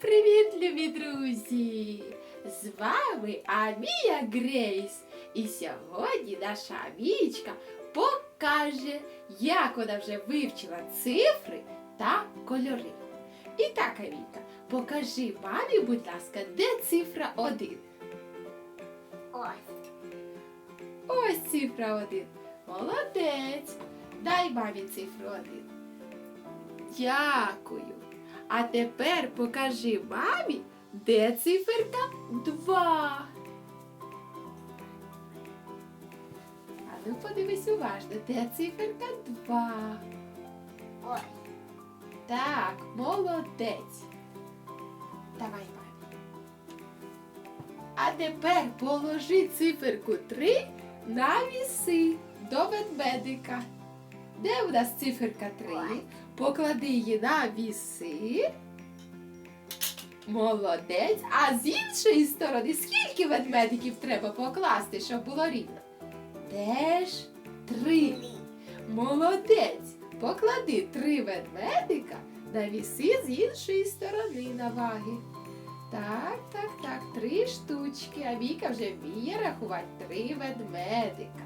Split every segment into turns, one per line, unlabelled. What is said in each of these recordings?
Привіт, любі друзі! З вами Амія Грейс. І сьогодні наша Амієчка покаже, як вона вже вивчила цифри та кольори. І так, Амійка, покажи мамі, будь ласка, де цифра 1?
Ось.
Ось цифра 1. Молодець. Дай мамі цифру 1. Дякую. А тепер покажи мамі, де циферка 2. А ну подивись уважно, де циферка 2.
Ось.
Так, молодець. Давай, мамі. А тепер положи циферку 3 на віси до ведмедика. Де у нас циферка 3? Поклади її на віси. Молодець. А з іншої сторони, скільки ведмедиків треба покласти, щоб було рівно? Теж три. Молодець! Поклади три ведмедика на віси з іншої сторони на ваги. Так, так, так, три штучки. А Віка вже вміє рахувати три ведмедика.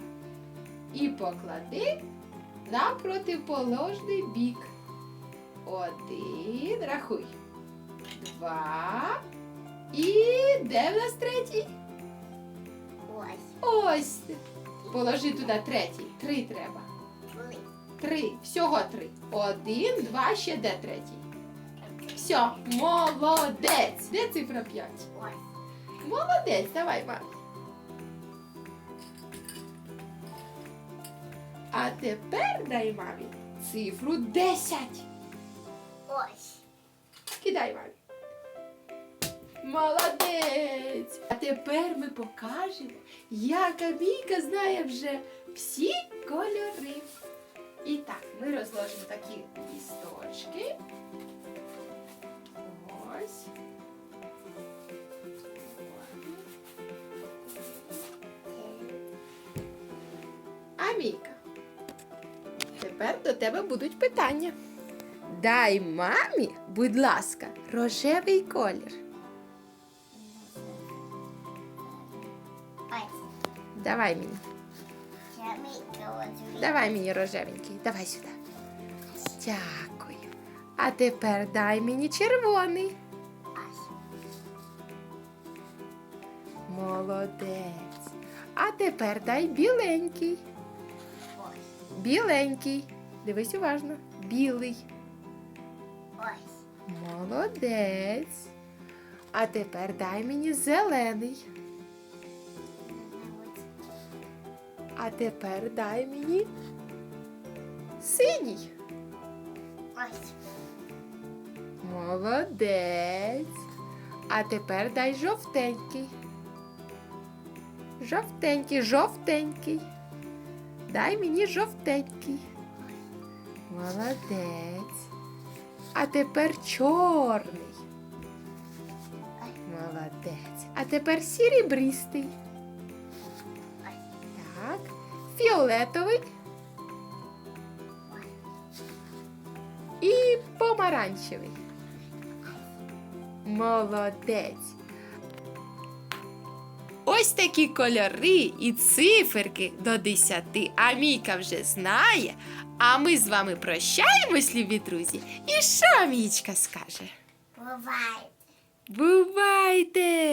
І поклади на противоположний бік. Один, рахуй. Два. І де в нас третій?
Ось.
Ось. Положи туди третій. Три треба.
Три.
Три. Всього три. Один, два, ще де третій. Все, молодець. Де цифра 5?
Ось.
Молодець, давай, мам. А тепер дай мамі цифру 10.
Ось.
Кидай мамі. Молодець! А тепер ми покажемо, як Авійка знає вже всі кольори. І так, ми розложимо такі лісточки. Ось. Амійка. Тепер до тебе будуть питання. Дай мамі, будь ласка, рожевий колір.
Ось.
Давай мені. Давай мені рожевенький. Давай сюди. Дякую. А тепер дай мені червоний. Молодець. А тепер дай біленький. Біленький. Дивись уважно. Білий.
Ось.
Молодець. А тепер дай мені зелений. А тепер дай мені синій.
Ось.
Молодець. А тепер дай жовтенький. Жовтенький, жовтенький. Дай мені жовтенький. Молодець. А тепер чорний. Молодець. А тепер сірібристий. Так. Фіолетовий. І помаранчевий. Молодець. Ось такі кольори і циферки до 10. А Міка вже знає. А ми з вами прощаємось, любі друзі. І що Мічка скаже?
Бувайте!
Бувайте!